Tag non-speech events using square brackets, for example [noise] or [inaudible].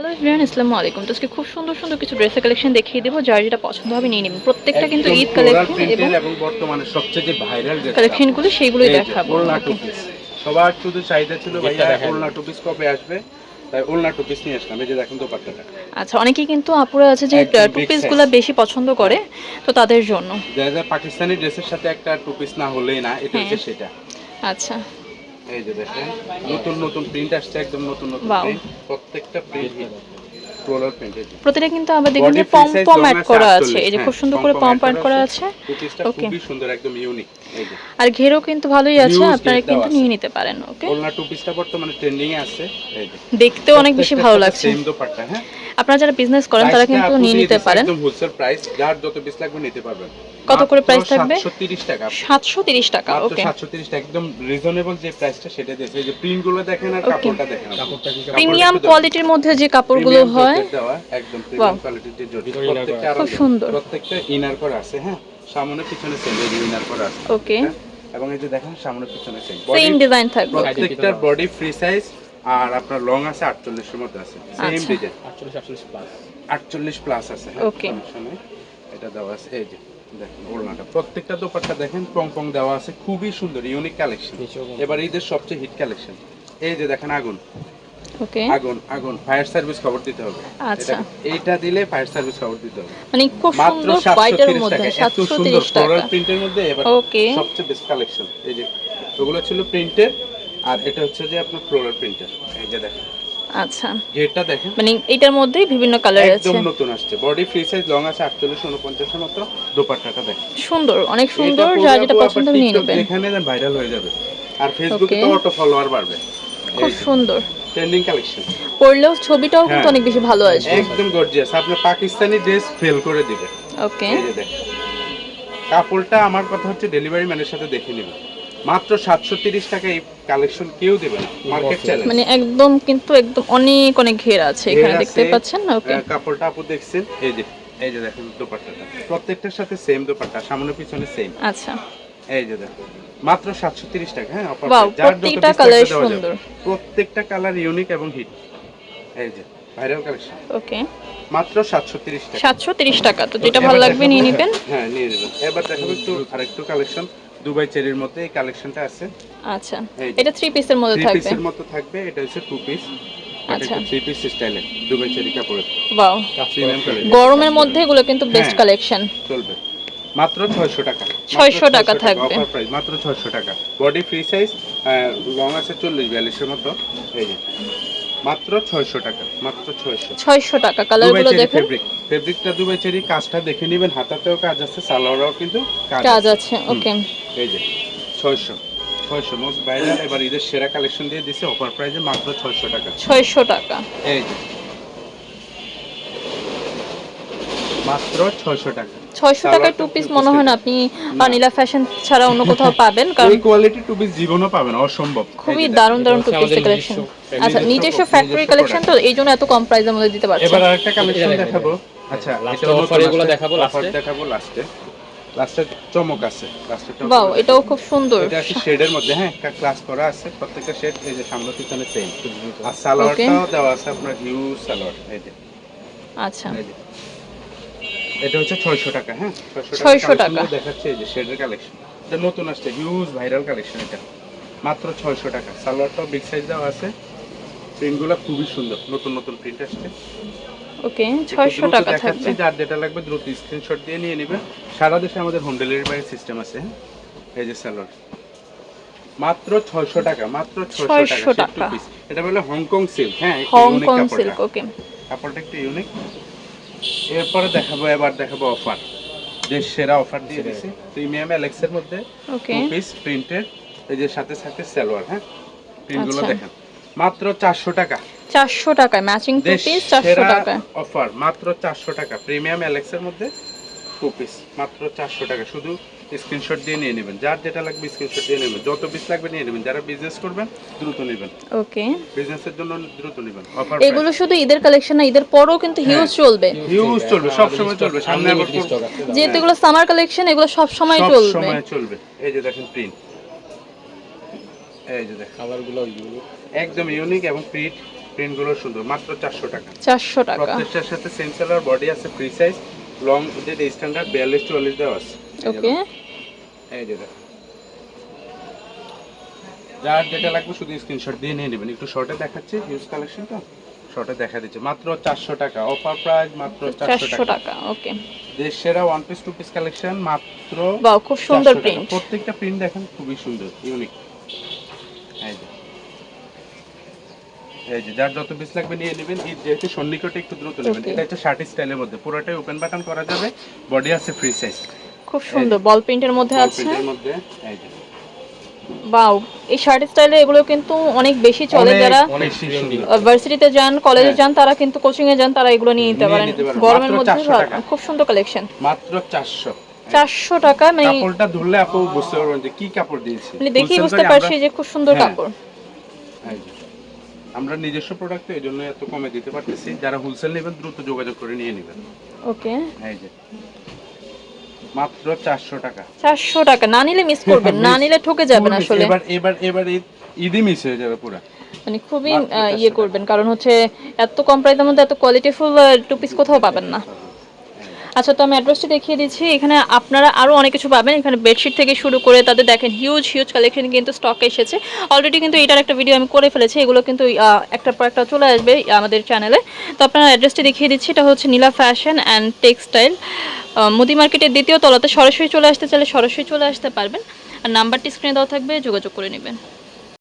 Hello everyone আসসালামু আলাইকুম। তো আজকে খুব সুন্দর সুন্দর কিছু ড্রেসের কালেকশন দেখিয়ে দেবো যার যেটা পছন্দ হবে নিয়ে নেবেন প্রত্যেকটা কিন্তু ঈদ কালেকশন এবং এবং বর্তমানে সবচেয়ে যে ভাইরাল কালেকশনগুলো সেইগুলোই দেখাবো। সবার শুধু চাহিদা ছিল ভাইয়া ওলনা টু পিস কবে আসবে? তাই ওলনা টু পিস নিয়ে আসলাম। এই যে দেখেন দোপাট্টাটা। আচ্ছা অনেকেই কিন্তু আপুরা আছে যে টু পিসগুলো বেশি পছন্দ করে তো তাদের জন্য। দেখা যায় পাকিস্তানি ড্রেসের সাথে একটা টু পিস না হলেই না এটা হচ্ছে হ্যাঁ। সেটা। আচ্ছা। এই যে দেখেন নতুন নতুন প্রিন্ট আসছে একদম নতুন নতুন Wow. প্রিন্ট প্রত্যেকটা প্রিন্ট প্রতিটা কিন্তু আবার দেখুন যে পম পম অ্যাড আছে করা আছে এই যে হ্যাঁ, খুব সুন্দর করে পম অ্যাড করা আছে। ওকে খুব খুবই সুন্দর একদম ইউনিক আর ঘেরও কিন্তু ভালোই আছে আপনারা কিন্তু নিয়ে নিতে পারেন ওকে? ওলনা টু পিসটা বর্তমানে ট্রেন্ডিং এ আছে এই যে। দেখতেও অনেক বেশি ভালো লাগছে। সেম দোপাট্টা হ্যাঁ? আপনারা যারা বিজনেস করেন তারা কিন্তু নিয়ে নিতে পারেন। একদম হোলসেল প্রাইস যার যত পিস লাগবে নিতে পারবেন। কত করে price থাকবে? 730 টাকা। সাতশো তিরিশ টাকা ওকে। 730 টাকা একদম রিজনেবল যে প্রাইসটা সেটা দিয়েছে এই যে প্রিন্টগুলো দেখেন আর কাপড়টা দেখেন কাপড়টা কি প্রিমিয়াম কোয়ালিটির মধ্যে যে কাপড়গুলো হয়। একদম প্রিমিয়াম কোয়ালিটির যে জরি প্রত্যেকটা খুব সুন্দর। প্রত্যেকটা ইনার করা আছে হ্যাঁ? সামনে পিছনে সেম এই ইনার করা আছে। ওকে হ্যাঁ? এবং এই যে দেখেন সামনে পিছনে সেম সেম ডিজাইন থাকবে। প্রত্যেকটার বডি ফ্রি সাইজ আর আপনার লং আছে 48 এর মধ্যে আছে। সেম। ডিজাইন 48 48 প্লাস আছে হ্যাঁ, Okay. সমস্যা নেই। এটা দেওয়া আছে এই যে দেখেন ওড়নাটা। প্রত্যেকটা দোপাট্টা দেখেন পং পং দেওয়া আছে। খুবই সুন্দর ইউনিক কালেকশন এবার ঈদের সবচেয়ে হিট কালেকশন এই যে দেখেন আগুন। ওকে আগুন আগুন ফায়ার সার্ভিস খবর দিতে হবে। আচ্ছা। এইটা দিলে ফায়ার সার্ভিস খবর দিতে হবে। মানে খুব সুন্দর হোয়াইটের 730 মধ্যে টাকা এত সাতশো সুন্দর তিরিশ টাকা। ফ্লোরাল প্রিন্টের মধ্যে এবার সবচেয়ে বেস্ট কালেকশন এই যে ওগুলো ছিল প্রিন্টের আর এটা হচ্ছে যে আপনার ফ্লোরাল প্রিন্টার এই যে দেখেন। আচ্ছা। ঘেরটা দেখেন। মানে এটার মধ্যেই বিভিন্ন কালার আছে। একদম নতুন আসছে। বডি ফ্রি সাইজ লং আছে 48 49 এর মতো। দোপাট্টাটা দেখেন। সুন্দর অনেক সুন্দর এটা যেটা পছন্দ নিয়ে নেবেন। যেখানে ভাইরাল হয়ে যাবে। আর ফেসবুকে তো অটো ফলোয়ার বাড়বে। খুব সুন্দর। ট্রেন্ডিং কালেকশন পরলেও ছবিটাও কিন্তু হ্যাঁ। অনেক বেশি ভালো আসবে। একদম গর্জিয়াস আপনি পাকিস্তানি ড্রেস ফেল করে দিবে। ওকে এই যে দেখেন। কাপড়টা আমার কথা হচ্ছে ডেলিভারি ম্যানের সাথে দেখে নেবেন মাত্র সাতশো তিরিশ টাকা এই কালেকশন কেউ দেবে না। মার্কেট চ্যালেঞ্জ মানে একদম কিন্তু একদম অনেক অনেক ঘের আছে। এখানে দেখতে পাচ্ছেন? ওকে কাপড়টা আপু দেখছেন? এই যে এই যে দেখেন দোপাট্টাটা। প্রত্যেকটার সাথে সেম দোপাট্টা সামনে পিছনে সেম আচ্ছা। এই যে দেখো মাত্র সাতশো তিরিশ টাকা হ্যাঁ। যার প্রত্যেকটা যাবে। সুন্দর। প্রত্যেকটা কালার ইউনিক এবং হিট এই যে ভাইরাল কালেকশন ওকে মাত্র সাতশো তিরিশ টাকা। সাতশো তিরিশ টাকা তো যেটা ভালো লাগবে নিয়ে নেবেন? হ্যাঁ নিয়ে নেবেন। এবার দেখাবো একটু আরেকটু কালেকশন দুবাই চেরির মধ্যে এই কালেকশনটা আছে। আচ্ছা এটা থ্রি পিসের মধ্যে থ্রি থাকবে? পিসের মতো থাকবে এটা হচ্ছে টু পিস আচ্ছা। পিস স্টাইলে দুবাই চেরি কাপড়ের। গরমের মধ্যে এগুলো কিন্তু বেস্ট হ্যাঁ। কালেকশন চলবে। মাত্র ছয়শো টাকা। 600 টাকা থাকবে। অফার প্রাইস মাত্র ছয়শো টাকা। বডি ফ্রি সাইজ লং আছে চল্লিশ বিয়াল্লিশের মতো। এই যে মাত্র ছয়শো টাকা মাত্র ছয়শো। ছয়শো টাকা কালারগুলো দেখেন। ফেব্রিক ফেব্রিকটা দুবাই চেরি কাজটা দেখে নেবেন হাতাতেও কাজ আছে সালোয়ারও কিন্তু কাজ আছে। ওকে এই যে ছয়শো ছয়শো। মোস্ট ভাইরাল এবার ঈদের সেরা কালেকশন দিয়ে দিছে অফার প্রাইসে মাত্র ছয়শো টাকা। ছয়শো টাকা। এই যে মাত্র ছয়শো টাকা। ছয়শো টাকায় টু পিস মনে হয় না আপনি নীলা ফ্যাশন ছাড়া অন্য [laughs] কোথাও পাবেন কারণ এই কোয়ালিটি টু পিস জীবনও পাবেন অসম্ভব। খুবই দারুণ দারুণ টু আমাদের কালেকশন আচ্ছা নিজস্ব ফ্যাক্টরি কালেকশন তো এই জন্য এত কম প্রাইসের মধ্যে দিতে পারছে এবার আরেকটা কালেকশন দেখাবো। আচ্ছা offer এগুলো দেখাবো অফার এ। দেখাবো লাস্টে লাস্টে চমক আছে। লাস্টে বাও এটাও খুব সুন্দর। এটা আছে শেডের মধ্যে? হ্যাঁ একটা ক্লাস করা আছে। প্রত্যেকটা শেড এই যে সামনে পিছনে সেম আর সালোয়ারটাও দেওয়া আছে আপনার হিউজ সালোয়ার। এই যে। আচ্ছা। এটা হচ্ছে ছয়শো টাকা হ্যাঁ? 600 টাকা। দেখাচ্ছে এই যে শেডের কালেকশন এটা নতুন আসছে হিউজ ভাইরাল কালেকশন এটা। মাত্র ছয়শো টাকা। সালোয়ারটাও বিগ সাইজ দেওয়া আছে। প্রিন্টগুলো খুবই সুন্দর। নতুন নতুন প্রিন্ট আসছে। ওকে একটু ছয়শো দ্রুত টাকা দেখাচ্ছি, থাকবে। যার যেটা লাগবে দ্রুত স্ক্রিনশট দিয়ে নিয়ে নেবেন সারা দেশে আমাদের হোম ডেলিভারি সিস্টেম আছে হ্যাঁ? এই যে সালোয়ার। মাত্র ছয়শো টাকা মাত্র 600 টাকা। টাকা। এটা বলে হংকং সিল্ক হ্যাঁ? হংকং সিল্ক ওকে কাপড়টা। একটু ইউনিক এরপরে দেখাবো এবার দেখাবো অফার দেশ সেরা অফার দিয়ে দিছি প্রিমিয়াম এলেক্সের মধ্যে ওকে টু পিস প্রিন্টেড এই যে সাথে সাথে সালোয়ার হ্যাঁ? প্রিন্টগুলো দেখেন। মাত্র চারশো টাকা। চারশো টাকায় ম্যাচিং টু পিস চারশো সেরা টাকা অফার মাত্র চারশো টাকা প্রিমিয়াম এলেক্সের মধ্যে পিস মাত্র চারশো টাকা। শুধু স্ক্রিনশট দিয়ে নিয়ে নেবেন। যার যেটা লাগবে স্ক্রিনশট দিয়ে নেবেন। যত পিস লাগবে নিয়ে নেবেন। যারা বিজনেস করবেন দ্রুত নেবেন। ওকে বিজনেসের জন্য দ্রুত নেবেন। অফার এগুলো শুধু ঈদের কালেকশন না ঈদের পরেও কিন্তু হিউজ চলবে। হিউজ চলবে সব সময় চলবে। সামনে আবার যেহেতু এগুলো সামার কালেকশন এগুলো সব সময় চলবে। সব সময় চলবে। এই যে দেখেন প্রিন্ট এই যে দেখেন। কালারগুলো ইউনিক একদম ইউনিক এবং প্রিন্ট প্রিন্টগুলো সুন্দর। মাত্র চারশো টাকা। চারশো টাকা। প্রত্যেকটার সাথে সেন্সার বডি আছে ফ্রি সাইজ লং যেটা স্ট্যান্ডার্ড বিয়াল্লিশ চুয়াল্লিশ দেওয়া আছে। ওকে এই যে যার যেটা লাগবে শুধু স্ক্রিনশট দিয়ে নিয়ে নেবেন। একটু শর্টে দেখাচ্ছি হিউজ কালেকশন তো শর্টে দেখা দিচ্ছে। মাত্র চারশো টাকা। অফার প্রাইস মাত্র চারশো টাকা। ওকে দেশ সেরা one piece two piece collection মাত্র খুব সুন্দর প্রিন্ট প্রত্যেকটা প্রিন্ট দেখেন খুবই সুন্দর ইউনিক এই যে এই যে যার যত পিস লাগবে নিয়ে নেবেন। ঈদ যেহেতু সন্নিকটে একটু দ্রুত নেবেন। এটা হচ্ছে শার্ট স্টাইলের মধ্যে। পুরোটাই ওপেন বাটন করা যাবে। বডি আছে ফ্রি সাইজ খুব সুন্দর। বল প্রিন্টের মধ্যে আছে। প্রিন্টের মধ্যে এই যে। বাও এই শার্ট স্টাইলে এগুলো কিন্তু অনেক বেশি চলে যারা ভার্সিটিতে যান কলেজে হ্যাঁ। যান তারা কিন্তু কোচিং এ যান তারা এগুলো নিয়ে নিতে পারেন। গরমের মধ্যে 400। খুব সুন্দর কালেকশন মাত্র চারশো। চারশো টাকা মানে কাপড়টা ধরলে আপু বুঝতে পারবেন যে কি কাপড় দিয়েছি। মানে দেখেই বুঝতে পারছি যে খুব সুন্দর হ্যাঁ। কাপড়। এই যে। আমরা নিজস্ব প্রোডাক্ট এই জন্য এত কমে দিতে পারতেছি। যারা হোলসেল নেবেন দ্রুত যোগাযোগ করে নিয়ে নেবেন। ওকে। এই যে। মাত্র চারশো টাকা। চারশো টাকা। না নিলে মিস করবেন। [laughs] না নিলে ঠকে যাবেন আসলে। এবার এবার এবার ঈদ ঈদই মিস হয়ে যাবে পুরো। মানে খুবই ইয়ে করবেন। কারণ হচ্ছে এত কম প্রাইসের মধ্যে এত কোয়ালিটিফুল টু পিস কোথাও পাবেন না। আচ্ছা তো আমি অ্যাড্রেসটি দেখিয়ে দিচ্ছি। এখানে আপনারা আরও অনেক কিছু পাবেন। এখানে বেডশিট থেকে শুরু করে তাদের দেখেন হিউজ হিউজ কালেকশন কিন্তু স্টকে এসেছে। অলরেডি কিন্তু এটার একটা ভিডিও আমি করে ফেলেছি। এগুলো কিন্তু একটার পর একটা চলে আসবে আমাদের চ্যানেলে তো আপনারা অ্যাড্রেসটি দেখিয়ে দিচ্ছি। এটা হচ্ছে নীলা ফ্যাশন অ্যান্ড টেক্সটাইল মুদি মার্কেটের দ্বিতীয় তলাতে সরাসরি চলে আসতে চাইলে সরাসরি চলে আসতে পারবেন। আর নাম্বারটি স্ক্রিনে দেওয়া থাকবে, যোগাযোগ করে নেবেন।